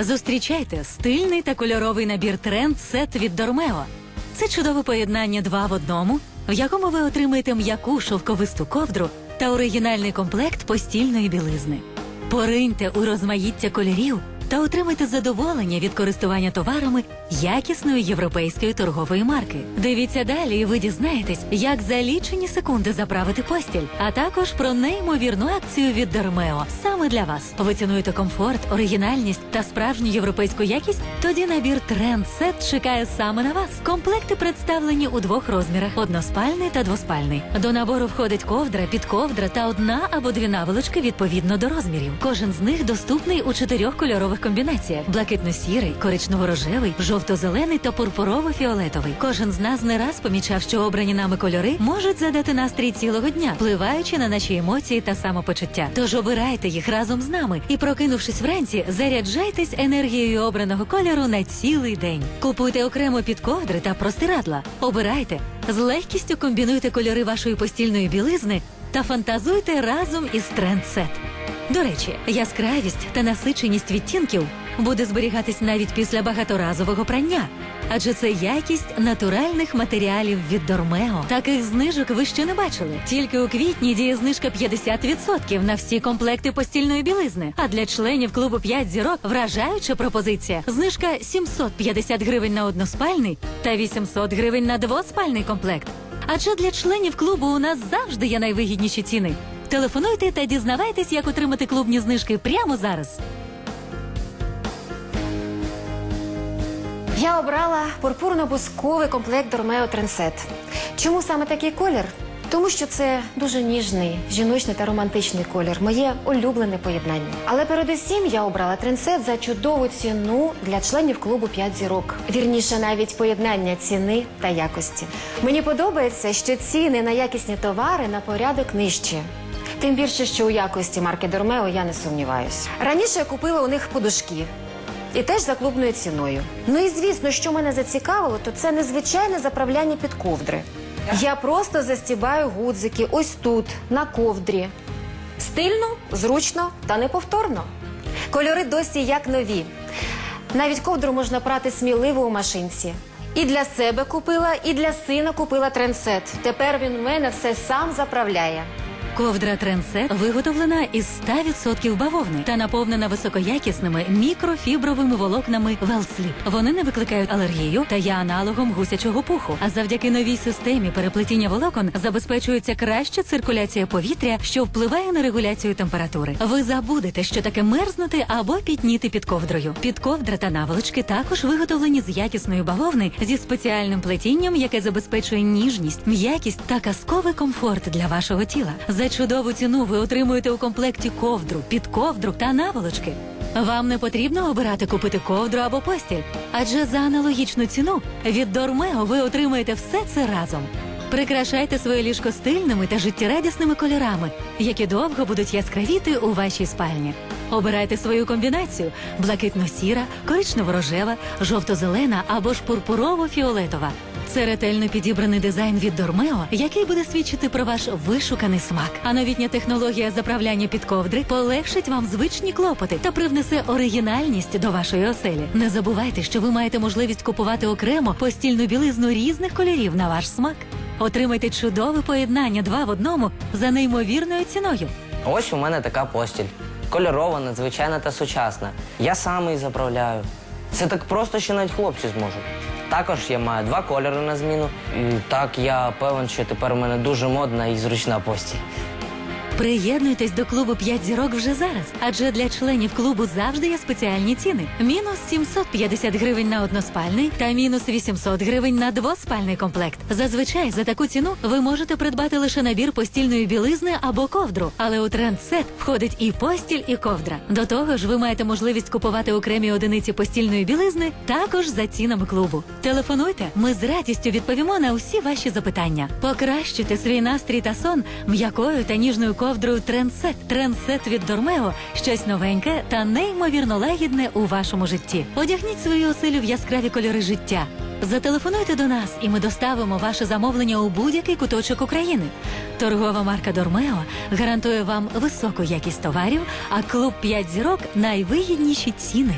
Зустрічайте стильний та кольоровий набір тренд сет від Дормео. Це чудове поєднання два в одному, в якому ви отримаєте м'яку шовковисту ковдру та оригінальний комплект постільної білизни. Пориньте у розмаїття кольорів та отримайте задоволення від користування товарами якісної європейської торгової марки. Дивіться далі, і ви дізнаєтесь, як за лічені секунди заправити постіль, а також про неймовірну акцію від Дормео саме для вас. Ви цінуєте комфорт, оригінальність та справжню європейську якість? Тоді набір Тренд Сет чекає саме на вас. Комплекти представлені у двох розмірах: односпальний та двоспальний. До набору входить ковдра, підковдра та одна або дві наволочки відповідно до розмірів. Кожен з них доступний у чотирьох кольорових комбінаціях: блакитно-сірий, коричнево-рожевий, жовто-зелений та пурпурово-фіолетовий. Кожен з нас не раз помічав, що обрані нами кольори можуть задати настрій цілого дня, впливаючи на наші емоції та самопочуття. Тож обирайте їх разом з нами і, прокинувшись вранці, заряджайтесь енергією обраного кольору на цілий день. Купуйте окремо підковдри та простирадла. Обирайте з легкістю комбінуйте кольори вашої постільної білизни та фантазуйте разом із трендсет. До речі, яскравість та насиченість відтінків буде зберігатись навіть після багаторазового прання, адже це якість натуральних матеріалів від Дормео. Таких знижок ви ще не бачили. Тільки у квітні діє знижка 50% на всі комплекти постільної білизни. А для членів клубу 5 зірок вражаюча пропозиція. Знижка 750 гривень на односпальний та 800 гривень на двоспальний комплект. Адже для членів клубу у нас завжди є найвигідніші ціни. Телефонуйте та дізнавайтесь, як отримати клубні знижки прямо зараз. Я обрала пурпурно-бусковий комплект Дормео Тренсет. Чому саме такий колір? Тому що це дуже ніжний, жіночний та романтичний колір, моє улюблене поєднання. Але передусім я обрала трендсет за чудову ціну для членів клубу 5 зірок. Вірніше, навіть поєднання ціни та якості. Мені подобається, що ціни на якісні товари на порядок нижчі. Тим більше, що у якості марки Дормео я не сумніваюсь. Раніше я купила у них подушки. І теж за клубною ціною. Ну і звісно, що мене зацікавило, то це незвичайне заправляння під ковдри. Я просто застібаю гудзики ось тут, на ковдрі. Стильно, зручно та неповторно. Кольори досі як нові. Навіть ковдру можна прати сміливо у машинці. І для себе купила, і для сина купила трендсет. Тепер він в мене все сам заправляє. Ковдра Трендсет виготовлена із 100% бавовни та наповнена високоякісними мікрофібровими волокнами Велсліп. Вони не викликають алергію та є аналогом гусячого пуху. А завдяки новій системі переплетіння волокон забезпечується краща циркуляція повітря, що впливає на регуляцію температури. Ви забудете, що таке мерзнути або пітніти під ковдрою. Підковдра та наволочки також виготовлені з якісної бавовни зі спеціальним плетінням, яке забезпечує ніжність, м'якість та казковий комфорт для вашого тіла. Чудову ціну ви отримуєте у комплекті ковдру, підковдру та наволочки. Вам не потрібно обирати купити ковдру або постіль, адже за аналогічну ціну від Дормео ви отримаєте все це разом. Прикрашайте своє ліжко стильними та життєрадісними кольорами, які довго будуть яскравіти у вашій спальні. Обирайте свою комбінацію: блакитно-сіра, коричнево-рожева, жовто-зелена або ж пурпурово-фіолетова. Це ретельно підібраний дизайн від Дормео, який буде свідчити про ваш вишуканий смак. А новітня технологія заправляння під ковдри полегшить вам звичні клопоти та привнесе оригінальність до вашої оселі. Не забувайте, що ви маєте можливість купувати окремо постільну білизну різних кольорів на ваш смак. Отримайте чудове поєднання два в одному за неймовірною ціною. Ось у мене така постіль. Кольорова, надзвичайна та сучасна. Я сам її заправляю. Це так просто, що навіть хлопці зможуть. Також я маю два кольори на зміну. І так я певен, що тепер у мене дуже модна і зручна постіль. Приєднуйтесь до клубу 5 зірок вже зараз, адже для членів клубу завжди є спеціальні ціни: мінус 750 гривень на односпальний та мінус 800 гривень на двоспальний комплект. Зазвичай за таку ціну ви можете придбати лише набір постільної білизни або ковдру, але у трендсет входить і постіль, і ковдра. До того ж, ви маєте можливість купувати окремі одиниці постільної білизни також за цінами клубу. Телефонуйте, ми з радістю відповімо на усі ваші запитання. Покращуйте свій настрій та сон м'якою та ніжною ковдрою Трендсет. Трендсет від Дормео щось новеньке та неймовірно лагідне у вашому житті. Одягніть свою оселю в яскраві кольори життя. Зателефонуйте до нас, і ми доставимо ваше замовлення у будь-який куточок України. Торгова марка Дормео гарантує вам високу якість товарів, а клуб 5 зірок найвигідніші ціни.